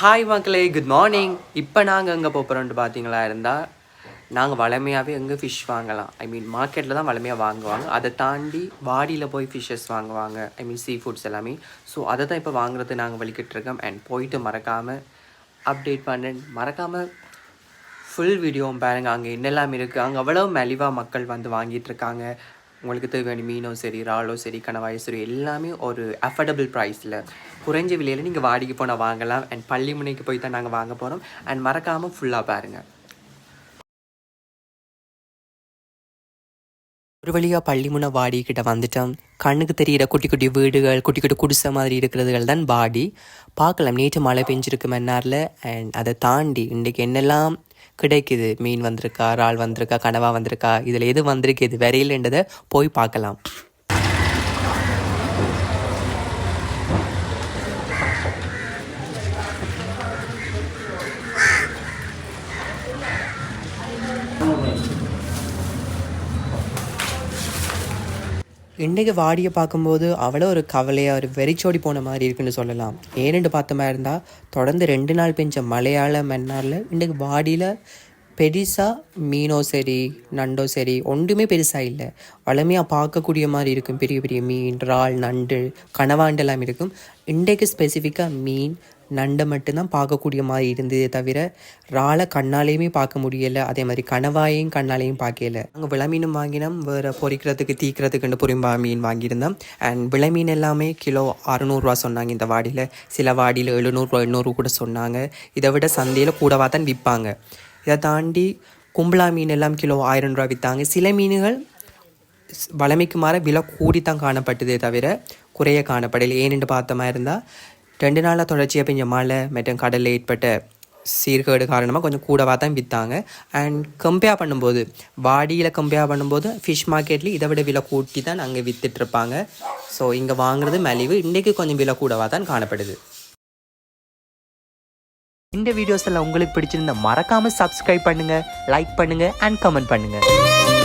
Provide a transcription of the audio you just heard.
Hi மக்களே. Good morning இப்போ நாங்கள் எங்கே போகிறோம்ட்டு பார்த்தீங்களா இருந்தால் நாங்கள் வளமையாகவே எங்கே ஃபிஷ் வாங்கலாம். ஐ மீன் மார்க்கெட்டில் தான் வளமையாக வாங்குவாங்க. அதை தாண்டி வாடியில் போய் ஃபிஷ்ஷஸ் வாங்குவாங்க. ஐ மீன் சீ ஃபுட்ஸ் எல்லாமே. ஸோ அதை தான் இப்போ வாங்குறது நாங்கள் வலிக்கிட்டு இருக்கோம். அண்ட் போயிட்டு மறக்காமல் அப்டேட் பண்ணேன் மறக்காமல் ஃபுல் வீடியோவும் பாருங்கள் அங்கே என்னெல்லாம் இருக்குது அங்கே அவ்வளோ மலிவாக மக்கள் வந்து வாங்கிட்டு இருக்காங்க. உங்களுக்கு தேவையான மீனோ சரி இறாலோ சரி கணவாயோ சரி எல்லாமே ஒரு அஃபர்டபுள் ப்ரைஸில் குறைஞ்ச விலையில் நீங்கள் வாடிக்கு போனால் வாங்கலாம். அண்ட் பள்ளிமுனைக்கு போய் தான் நாங்கள் வாங்க போகிறோம் அண்ட் மறக்காமல் ஃபுல்லாக பாருங்கள் ஒரு வழியாக பள்ளிமுனை வாடிக்கிட்ட வந்துட்டோம். கண்ணுக்கு தெரியிற குட்டி குட்டி வீடுகள் குட்டி குட்டி குடிசை மாதிரி இருக்கிறதுகள் தான் வாடி. பார்க்கலாம். நேற்று மழை பெஞ்சிருக்கு மன்னாரில். அண்ட் அதை தாண்டி இன்றைக்கு என்னெல்லாம் கிடைக்குது? மீன் வந்திருக்கா இறால் வந்திருக்கா கனவா வந்திருக்கா? இதில் எது வந்திருக்கு எது விரையிலன்றதை போய் பார்க்கலாம். இன்றைக்கு வாடியை பார்க்கும்போது அவ்வளோ ஒரு கவலையாக ஒரு வெறிச்சோடி போன மாதிரி இருக்குன்னு சொல்லலாம். ஏனென்று பார்த்த மாதிரி இருந்தால் தொடர்ந்து ரெண்டு நாள் பெஞ்ச மலையாள மன்னாரில் இன்றைக்கு வாடியில் பெருசாக மீனோ சரி நண்டோ சரி ஒன்றுமே பெருசாக இல்லை. வளமையாக பார்க்கக்கூடிய மாதிரி இருக்கும். பெரிய பெரிய மீன் இறால் நண்டு கனவாண்டெல்லாம் இருக்கும். இன்றைக்கு ஸ்பெசிஃபிக்காக மீன் நண்டை மட்டும்தான் பார்க்கக்கூடிய மாதிரி இருந்ததே தவிர இறாலை கண்ணாலேயுமே பார்க்க முடியலை. அதே மாதிரி கணவாயையும் கண்ணாலேயும் பார்க்கல. அங்கே விளமீனும் வாங்கினோம். வேறு பொரிக்கிறதுக்கு தீக்கிறதுக்குன்னு புரிம்பா மீன் வாங்கியிருந்தோம். அண்ட் விளமீன் எல்லாமே கிலோ அறுநூறுவா சொன்னாங்க இந்த வாடியில். சில வாடியில் எழுநூறுவா எண்ணூறு கூட சொன்னாங்க. இதை விட சந்தையில் கூடவா தான் விற்பாங்க இதை தாண்டி கும்பலா மீன் எல்லாம் கிலோ ஆயிரம் ரூபா விற்றாங்க சில மீன்கள் வளமைக்கு மாற விலை கூடித்தான் காணப்பட்டதே தவிர குறைய காணப்படலை. ஏனென்று பார்த்த மாதிரி இருந்தால் ரெண்டு நாளாக தொடர்ச்சியாக பெஞ்ச மழை மற்றும் கடலில் ஏற்பட்ட சீர்கேடு காரணமாக கொஞ்சம் கூடவாக தான் விற்றாங்க அண்ட் கம்பேர் பண்ணும்போது வாடியில் கம்பேர் பண்ணும்போது ஃபிஷ் மார்க்கெட்லேயும் இதை விட விலை கூட்டி தான் அங்கே விற்றுட்ருப்பாங்க ஸோ இங்கே வாங்குறது மலிவு. இன்றைக்கு கொஞ்சம் விலை கூடவாக தான் காணப்படுது. இந்த வீடியோஸ் எல்லாம் உங்களுக்கு பிடிச்சிருந்தா மறக்காமல் சப்ஸ்கிரைப் பண்ணுங்கள் லைக் பண்ணுங்கள் அண்ட் கமெண்ட் பண்ணுங்கள்